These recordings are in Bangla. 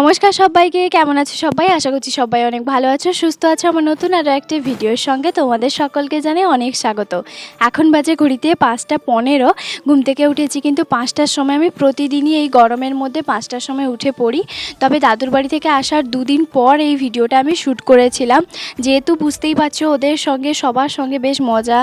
নমস্কার সবাইকে, কেমন আছে সবাই? আশা করছি সবাই অনেক ভালো আছো, সুস্থ আছো। আমার নতুন আরও একটি ভিডিওর সঙ্গে তোমাদের সকলকে জানে অনেক স্বাগত। এখন বাজে ঘড়িতে পাঁচটা পনেরো, ঘুম থেকে উঠেছি কিন্তু পাঁচটার সময় আমি প্রতিদিনই এই গরমের মধ্যে পাঁচটার সময় উঠে পড়ি। তবে দাদুর বাড়ি থেকে আসার দুদিন পর এই ভিডিওটা আমি শ্যুট করেছিলাম। যেহেতু বুঝতেই পারছ ওদের সঙ্গে, সবার সঙ্গে বেশ মজা,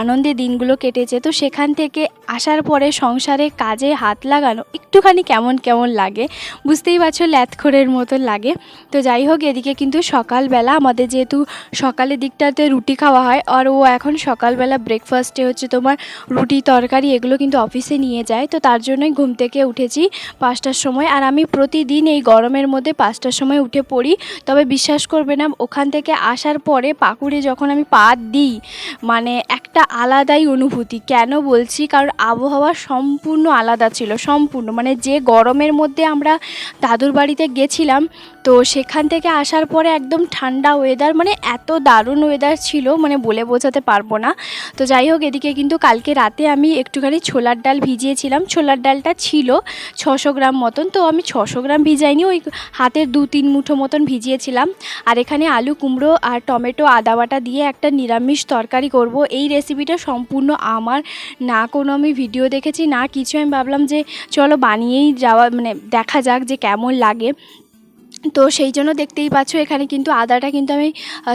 আনন্দে দিনগুলো কেটেছে। তো সেখান থেকে আসার পরে সংসারে কাজে হাত লাগানো একটুখানি কেমন কেমন লাগে, বুঝতেই পারছ ল্যাথখোরের মতো লাগে। তো যাই হোক, এদিকে কিন্তু সকালবেলা আমাদের যেহেতু সকালের দিকটাতে রুটি খাওয়া হয়, আর ও এখন সকালবেলা ব্রেকফাস্টে হচ্ছে তোমার রুটি, তরকারি এগুলো কিন্তু অফিসে নিয়ে যায়। তো তার জন্যই ঘুম থেকে উঠেছি পাঁচটার সময়। আর আমি প্রতিদিন এই গরমের মধ্যে পাঁচটার সময় উঠে পড়ি, তবে বিশ্বাস করবে না, ওখান থেকে আসার পরে পাকুড়ে যখন আমি পা দিই মানে একটা আলাদাই অনুভূতি। কেন বলছি? কারণ আবহাওয়া সম্পূর্ণ আলাদা ছিল সম্পূর্ণ। মানে যে গরমের মধ্যে আমরা দাদুর বাড়িতে গেছিলাম তো সেখান থেকে আসার পরে একদম ঠান্ডা ওয়েদার মানে এত দারুণ ওয়েদার ছিল মানে বলে বোঝাতে পারব না। তো যাই হোক, এদিকে কিন্তু কালকে রাতে আমি একটুখানি ছোলার ডাল ভিজিয়েছিলাম। ছোলার ডালটা ছিল ছশো গ্রাম মতন, তো আমি ছশো গ্রাম ভিজাইনি, ওই হাতের দু তিন মুঠো মতন ভিজিয়েছিলাম। আর এখানে আলু কুমড়ো আর টমেটো, আদা বাটা দিয়ে একটা নিরামিষ তরকারি করব। এই রেসিপিটা সম্পূর্ণ আমার, না কোনো আমি ভিডিও দেখেছি, না কিছু। আমি ভাবলাম যে চলো বানিয়েই যাওয়া মানে দেখা যাক যে কেমন লাগে। তো সেই জন্য দেখতেই পাচ্ছ, এখানে কিন্তু আদাটা কিন্তু আমি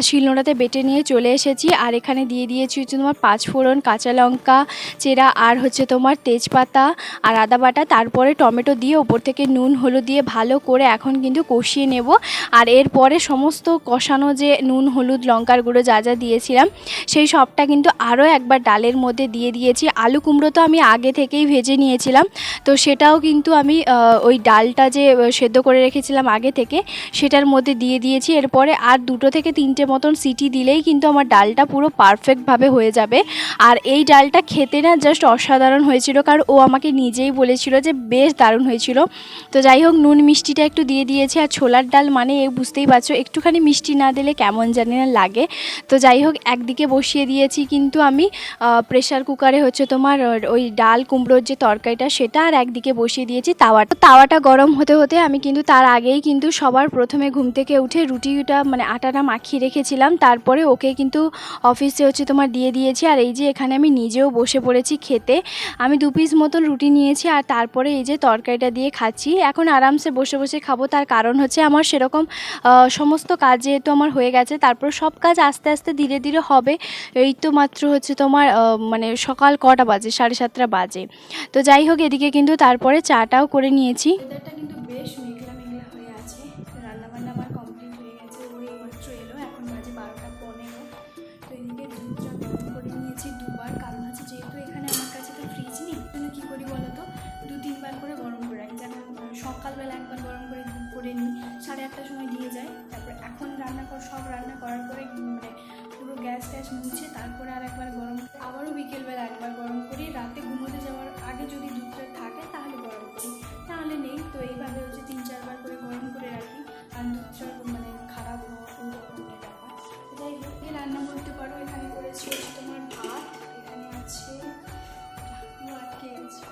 শিলনোড়াতে বেটে নিয়ে চলে এসেছি। আর এখানে দিয়ে দিয়েছি হচ্ছে তোমার পাঁচ ফোড়ন, কাঁচা লঙ্কা, চেরা, আর হচ্ছে তোমার তেজপাতা আর আদা বাটা। তারপরে টমেটো দিয়ে ওপর থেকে নুন, হলুদ দিয়ে ভালো করে এখন কিন্তু কষিয়ে নেব। আর এরপরে সমস্ত কষানো যে নুন, হলুদ, লঙ্কার গুঁড়ো যা যা দিয়েছিলাম, সেই সবটা কিন্তু আরও একবার ডালের মধ্যে দিয়ে দিয়েছি। আলু কুমড়ো তো আমি আগে থেকেই ভেজে নিয়েছিলাম। তো সেটাও কিন্তু আমি ওই ডালটা যে সেদ্ধ করে রেখেছিলাম আগে থেকে সেটার মধ্যে দিয়ে দিয়েছি। এরপরে আর দুটো থেকে তিনটে মতন সিটি দিলেই কিন্তু আমার ডালটা পুরো পারফেক্টভাবে হয়ে যাবে। আর এই ডালটা খেতে না জাস্ট অসাধারণ হয়েছিল, কারণ ও আমাকে নিজেই বলেছিল যে বেশ দারুণ হয়েছিল। তো যাই হোক, নুন মিষ্টিটা একটু দিয়ে দিয়েছি, আর ছোলার ডাল মানে এ বুঝতেই পারছ, একটুখানি মিষ্টি না দিলে কেমন জানি না লাগে। তো যাই হোক, একদিকে বসিয়ে দিয়েছি কিন্তু আমি প্রেশার কুকারে হচ্ছে তোমার ওই ডাল কুমড়োর যে তরকারিটা সেটা, আর একদিকে বসিয়ে দিয়েছি তাওয়াটা। তাওয়াটা গরম হতে হতে আমি কিন্তু তার আগেই কিন্তু সবার প্রথমে ঘুম থেকে উঠে রুটিটা মানে আটাটা মাখিয়ে রেখেছিলাম। তারপরে ওকে কিন্তু অফিসে হচ্ছে তোমার দিয়ে দিয়েছি। আর এই যে এখানে আমি নিজেও বসে পড়েছি খেতে। আমি দু পিস মতন রুটি নিয়েছি আর তারপরে এই যে তরকারিটা দিয়ে খাচ্ছি। এখন আরামসে বসে বসে খাব। তার কারণ হচ্ছে আমার সেরকম সমস্ত কাজ যেহেতু আমার হয়ে গেছে, তারপর সব কাজ আস্তে আস্তে ধীরে ধীরে হবে। এই তো মাত্র হচ্ছে তোমার মানে সকাল কটা বাজে? সাড়ে সাতটা বাজে। তো যাই হোক, এদিকে কিন্তু তারপরে চাটাও করে নিয়েছি। কিন্তু বেশ তাহলে তো এইভাবে হচ্ছে তিন চারবার করে গরম করে রাখি। আর দুধটা মানে খারাপ হওয়া ব্যাপার। যাই হোক, এই রান্না করতে পারো। এখানে করেছি হচ্ছে তোমার ভাত, এখানে আছে আটকে গেছে।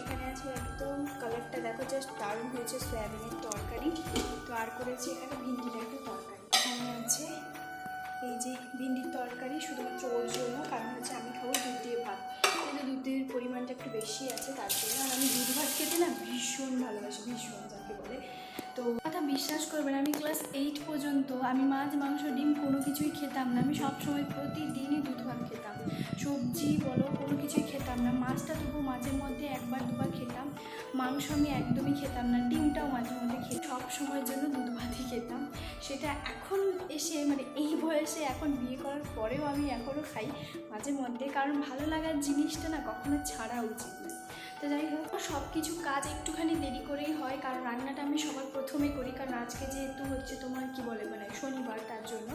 এখানে আছে একদম কালারটা দেখো জাস্ট দারুণ হয়েছে সয়াবিনের তরকারি। তো আর করেছি এখানে ভিন্ডির একটা তরকারি। এখানে আছে এই যে ভিন্ডির তরকারি, শুধুমাত্র ওর বেশি আছে, তার জন্য আর আমি দুধ ভাত খেতে না ভীষণ ভালোবাসি, ভীষণ যাকে বলে। তো কথা বিশ্বাস করবেন, আমি ক্লাস এইট পর্যন্ত আমি মাছ, মাংস, ডিম কোনো কিছুই খেতাম না। আমি সবসময় প্রতিদিনই দুধ, ভাত খেতাম। সবজি বলো, কোনো কিছুই খেতাম না। মাছটা তবু মাঝের মধ্যে একবার, দুবার খেতাম। মাংস আমি একদমই খেতাম না, ডিমটাও মাঝে মধ্যে খেতাম। সব সময়ের জন্য দুধ, ভাতই খেতাম। সেটা এখন এসে মানে এই বয়সে এখন বিয়ে করার পরেও আমি এখনও খাই মাঝে মধ্যে। কারণ ভালো লাগার জিনিসটা না কখনো ছাড়া উচিত না। তো যাই হোক সব কিছু কাজ একটুখানি দেরি করেই হয়। প্রথমে করি, কারণ আজকে যেহেতু হচ্ছে তোমার কি বলে মানে শনিবার, তার জন্য।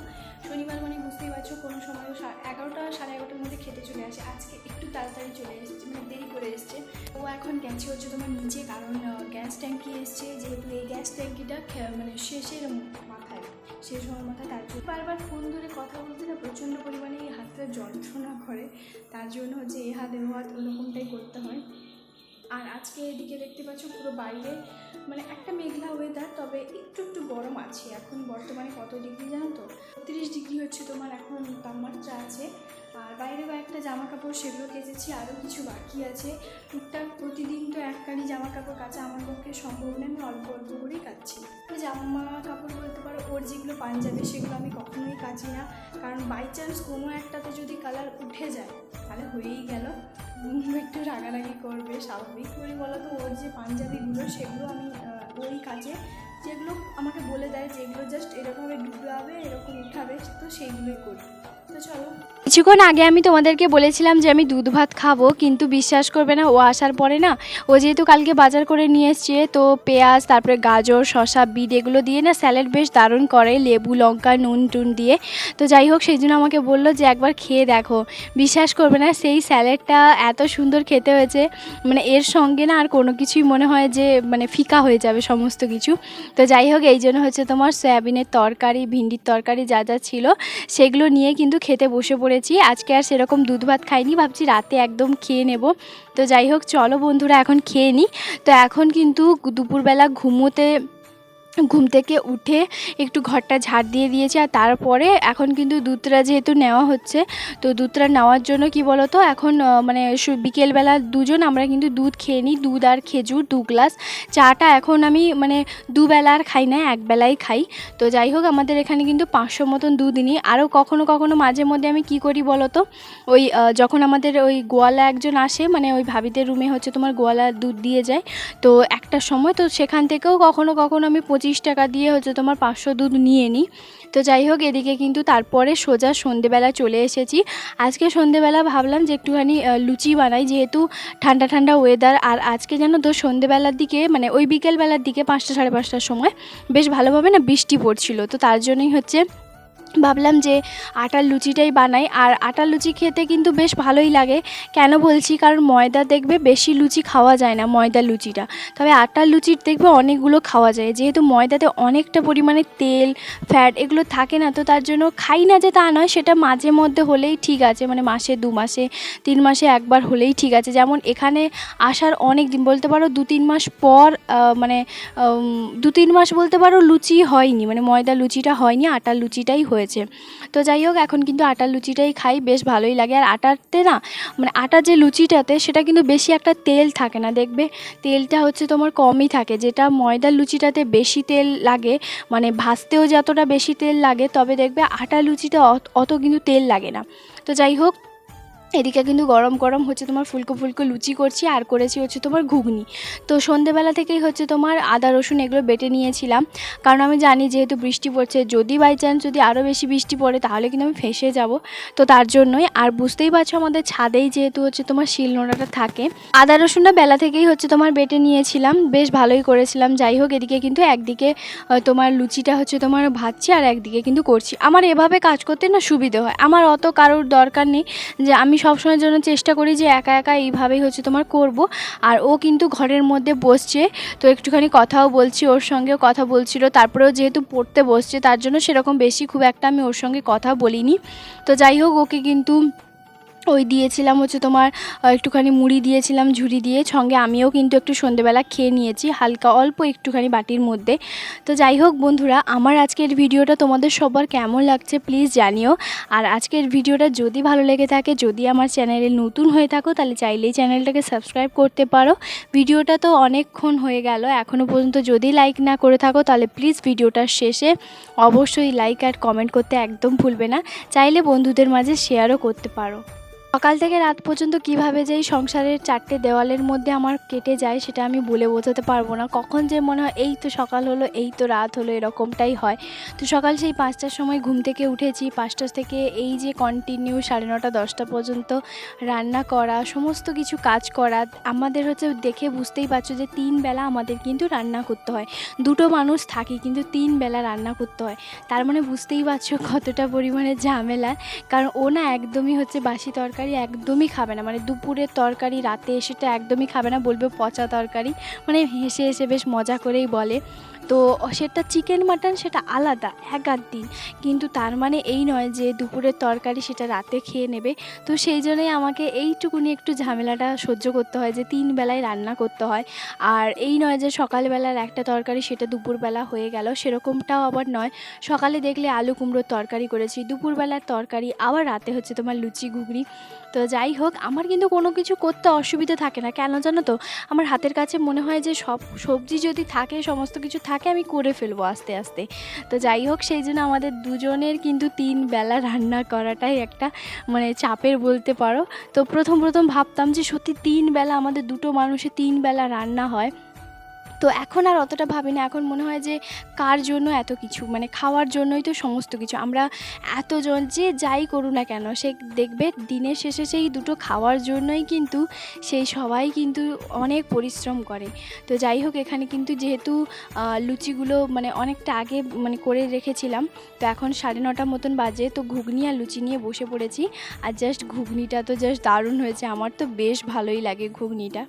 শনিবার মানে বুঝতেই পারছ কোনো সময় এগারোটা, সাড়ে এগারোটার মধ্যে খেতে চলে আসে। আজকে একটু তাড়াতাড়ি চলে এসেছে মানে দেরি করে এসছে। ও এখন গেছে হচ্ছে তোমার নিচে, কারণ গ্যাস ট্যাঙ্কি এসছে, যেহেতু এই গ্যাস ট্যাঙ্কিটা মানে শেষের মাথায়, শেষ হওয়ার মাথায় তার জন্য। বারবার ফোন ধরে কথা বলতে না প্রচণ্ড পরিমাণে এই হাতটা যন্ত্রণা করে। তার জন্য হচ্ছে এই হাত এ হাত ওরকমটাই করতে হয়। আর আজকে এদিকে দেখতে পাচ্ছ পুরো বাইরে মানে একটা মেঘলা ওয়েদার তবে একটু একটু গরম আছে। এখন বর্তমানে কত ডিগ্রি জানো তো? তিরিশ ডিগ্রি হচ্ছে তোমার এখন তাপমাত্রা আছে। আর বাইরে কয়েকটা জামা কাপড় সেগুলো কেচেছি, আরও কিছু বাকি আছে। টুকটাক প্রতিদিন তো একখানি জামা কাপড় কাচা আমার পক্ষে সম্ভব নয়, আমি অল্প অল্প করেই কাচ্ছি। তো জামা কাপড় বলতে পারো, ওর যেগুলো পাঞ্জাবি সেগুলো আমি কখনোই কাচি না। কারণ বাই চান্স কোনো একটাতে যদি কালার উঠে যায়, তাহলে হয়েই গেল। একটু রাগারাগি করবে, স্বাভাবিক করে বলো তো, ওর যে পাঞ্জাবিগুলো সেগুলো আমি ওই কাজে যেগুলো আমাকে বলে দেয়, যেগুলো জাস্ট এরকমভাবে ডুবলাবে, এরকম উঠাবে, তো সেইগুলোই করি। তো চলো কিছুক্ষণ আগে আমি তোমাদেরকে বলেছিলাম যে আমি দুধ ভাত খাব, কিন্তু বিশ্বাস করবে না, ও আসার পরে না, ও যেহেতু কালকে বাজার করে নিয়ে এসছে, তো পেঁয়াজ, তারপরে গাজর, শসা, বিট এগুলো দিয়ে না স্যালাড বেশ দারুণ করে, লেবু, লঙ্কা, নুন টুন দিয়ে। তো যাই হোক, সেই জন্য আমাকে বলল যে একবার খেয়ে দেখো। বিশ্বাস করবে না, সেই স্যালাডটা এত সুন্দর খেতে হয়েছে মানে এর সঙ্গে না আর কোনো কিছুই মনে হয় যে মানে ফিকা হয়ে যাবে সমস্ত কিছু। তো যাই হোক, এই জন্য হচ্ছে তোমার সয়াবিনের তরকারি, ভিন্ডির তরকারি যা যা ছিল, সেগুলো নিয়ে কিন্তু খেতে বসে পড়েছি আজকে আর সেরকম দুধ ভাত খাইনি, ভাবছি রাতে একদম খেয়ে নেব। তো যাই হোক, চলো বন্ধুরা, এখন খেয়ে নিই তো এখন কিন্তু দুপুরবেলা ঘুমোতে ঘুম থেকে উঠে একটু ঘরটা ঝাড় দিয়ে দিয়েছি আর তারপরে এখন কিন্তু দুধটা যেহেতু নেওয়া হচ্ছে, তো দুধটা নেওয়ার জন্য কি বলো তো এখন মানে বিকেলবেলা দুজন আমরা কিন্তু দুধ খেয়ে নিই, দুধ আর খেজুর দু গ্লাস। চাটা এখন আমি মানে দুবেলা আর খাই না, একবেলাই খাই। তো যাই হোক, আমাদের এখানে কিন্তু পাঁচশো মতন দুধ নিই। আরও কখনো কখনো মাঝে মধ্যে আমি কি করি বলো তো ওই যখন আমাদের ওই গোয়ালা একজন আসে মানে ওই ভাবিদের রুমে হচ্ছে তোমার গোয়ালা দুধ দিয়ে যায়, তো একটা সময় তো সেখান থেকেও কখনো কখনো আমি পঁচিশ টাকা দিয়ে হচ্ছে তোমার পাঁচশো দুধ নিয়ে নিই তো যাই হোক, এদিকে কিন্তু তারপরে সোজা সন্ধেবেলা চলে এসেছি। আজকে সন্ধেবেলা ভাবলাম যে একটুখানি লুচি বানাই, যেহেতু ঠান্ডা ঠান্ডা ওয়েদার আর আজকে যেন তো, সন্ধেবেলার দিকে মানে ওই বিকেলবেলার দিকে পাঁচটা সাড়ে পাঁচটার সময় বেশ ভালোভাবে না বৃষ্টি পড়ছিল। তো তার জন্যই হচ্ছে ভাবলাম যে আটার লুচিটাই বানাই। আর আটার লুচি খেতে কিন্তু বেশ ভালোই লাগে। কেন বলছি? কারণ ময়দা দেখবে বেশি লুচি খাওয়া যায় না ময়দা লুচিটা। তবে আটার লুচির দেখবে অনেকগুলো খাওয়া যায়। যেহেতু ময়দাতে অনেকটা পরিমাণে তেল ফ্যাট এগুলো থাকে না, তো তার জন্য খাই না যে তা নয়, সেটা মাঝে মধ্যে হলেই ঠিক আছে। মানে মাসে, দু মাসে, তিন মাসে, একবার হলেই ঠিক আছে। যেমন এখানে আসার অনেক দিন, বলতে পারো দু তিন মাস পর মানে দু তিন মাস বলতে পারো লুচি হয়নি। মানে ময়দা লুচিটা হয়নি, আটার লুচিটাই হয়েছে। তো যাই হোক, এখন কিন্তু আটার লুচিটাই খাই, বেশ ভালোই লাগে। আর আটাতে না মানে আটার যে লুচিটাতে, সেটা কিন্তু বেশি একটা তেল থাকে না, দেখবে? তেলটা হচ্ছে তোমার কমই থাকে। যেটা ময়দার লুচিটাতে বেশি তেল লাগে মানে ভাজতেও যতটা বেশি তেল লাগে, তবে দেখবে আটা লুচিটা অত কিন্তু তেল লাগে না। তো যাই হোক এদিকে কিন্তু গরম গরম হচ্ছে তোমার ফুলকো ফুলকো লুচি করছি, আর করেছি হচ্ছে তোমার ঘুগনি। তো সন্ধেবেলা থেকেই হচ্ছে তোমার আদা, রসুন এগুলো বেটে নিয়েছিলাম। কারণ আমি জানি যেহেতু বৃষ্টি পড়ছে, যদি বাই চান্স যদি আরও বেশি বৃষ্টি পড়ে, তাহলে কিন্তু আমি ফেসে যাব। তো তার জন্যই, আর বুঝতেই পারছ আমাদের ছাদেই যেহেতু হচ্ছে তোমার শিলনোড়াটা থাকে। আদা, রসুনটা বেলা থেকেই হচ্ছে তোমার বেটে নিয়েছিলাম, বেশ ভালোই করেছিলাম। যাই হোক, এদিকে কিন্তু একদিকে তোমার লুচিটা হচ্ছে তোমার ভাজছি, আর একদিকে কিন্তু করছি। আমার এভাবে কাজ করতে না সুবিধে হয়। আমার অত কারোর দরকার নেই যে আমি সবসময়ের জন্য চেষ্টা করি যে একা একা এইভাবেই হচ্ছে তোমার করব। আর ও কিন্তু ঘরের মধ্যে বসছে। তো একটুখানি কথাও বলছি ওর সঙ্গেও কথা বলছিল। তারপরেও যেহেতু পড়তে বসছে, তার জন্য সেরকম বেশি খুব একটা আমি ওর সঙ্গে কথা বলিনি। তো যাই হোক, ওকে কিন্তু ওই দিয়েছিলাম হচ্ছে তোমার একটুখানি মুড়ি দিয়েছিলাম, ঝুড়ি দিয়ে, সঙ্গে আমিও কিন্তু একটু সন্ধেবেলা খেয়ে নিয়েছি, হালকা অল্প একটুখানি বাটির মধ্যে। তো যাই হোক বন্ধুরা, আমার আজকের ভিডিওটা তোমাদের সবার কেমন লাগছে প্লিজ জানিও। আর আজকের ভিডিওটা যদি ভালো লেগে থাকে, যদি আমার চ্যানেলে নতুন হয়ে থাকো, তাহলে চাইলেই চ্যানেলটাকে সাবস্ক্রাইব করতে পারো। ভিডিওটা তো অনেকক্ষণ হয়ে গেল এখনও পর্যন্ত যদি লাইক না করে থাকো, তাহলে প্লিজ ভিডিওটার শেষে অবশ্যই লাইক আর কমেন্ট করতে একদম ভুলবে না। চাইলে বন্ধুদের মাঝে শেয়ারও করতে পারো। সকাল থেকে রাত পর্যন্ত কীভাবে যে সংসারের চারটে দেওয়ালের মধ্যে আমার কেটে যায় সেটা আমি বলে বোঝাতে পারব না। কখন যে মনে হয়, এই তো সকাল হলো, এই তো রাত হলো, এরকমটাই হয়। তো সকাল সেই পাঁচটার সময় ঘুম থেকে উঠেছি পাঁচটা থেকে এই যে কন্টিনিউ সাড়ে নটা, দশটা পর্যন্ত রান্না করা, সমস্ত কিছু কাজ করা, আমাদের হচ্ছে দেখে বুঝতেই পারছ যে তিন বেলা আমাদের কিন্তু রান্না করতে হয়। দুটো মানুষ থাকি কিন্তু তিন বেলা রান্না করতে হয়। তার মানে বুঝতেই পারছ কতটা পরিমাণে ঝামেলা। কারণ ও না একদমই হচ্ছে বাসি তরকারি তরকারি একদমই খাবে না। মানে দুপুরের তরকারি, রাতে সেটা একদমই খাবে না, বলবে পচা তরকারি। মানে হেসে হেসে বেশ মজা করেই বলে। তো সেটা চিকেন, মাটন সেটা আলাদা, এক আধ দিন। কিন্তু তার মানে এই নয় যে দুপুরের তরকারি সেটা রাতে খেয়ে নেবে। তো সেই জন্যই আমাকে এইটুকুনি একটু ঝামেলাটা সহ্য করতে হয় যে তিন বেলায় রান্না করতে হয়। আর এই নয় যে সকালবেলার একটা তরকারি সেটা দুপুরবেলা হয়ে গেল, সেরকমটাও আবার নয়। সকালে দেখলে আলু কুমড়োর তরকারি করেছি, দুপুরবেলার তরকারি, আবার রাতে হচ্ছে তোমার লুচি, ঘুগনি। তো যাই হোক, আমার কিন্তু কোনো কিছু করতে অসুবিধা থাকে না। কেন জানো তো? আমার হাতের কাছে মনে হয় যে সব সবজি যদি থাকে, সমস্ত কিছু থাকে, আমি করে ফেলব আস্তে আস্তে। তো যাই হোক, সেই জন্য আমাদের দুজনের কিন্তু তিন বেলা রান্না করাটাই একটা মানে চাপের বলতে পারো। তো প্রথম প্রথম ভাবতাম যে সত্যি তিন বেলা আমাদের দুটো মানুষের তিন বেলা রান্না হয়। তো এখন আর অতটা ভাবি না এখন মনে হয় যে কার জন্য এত কিছু? মানে খাওয়ার জন্যই তো সমস্ত কিছু। আমরা এতজন যে যাই করু না কেন, সে দেখবে দিনের শেষে সেই দুটো খাওয়ার জন্যই কিন্তু সেই সবাই কিন্তু অনেক পরিশ্রম করে। তো যাই হোক, এখানে কিন্তু যেহেতু লুচিগুলো মানে অনেকটা আগে মানে করে রেখেছিলাম, তো এখন সাড়ে নটা মতন বাজে, তো ঘুগনি আর লুচি নিয়ে বসে পড়েছি। আর জাস্ট ঘুগনিটা তো জাস্ট দারুণ হয়েছে। আমার তো বেশ ভালোই লাগে ঘুগনিটা।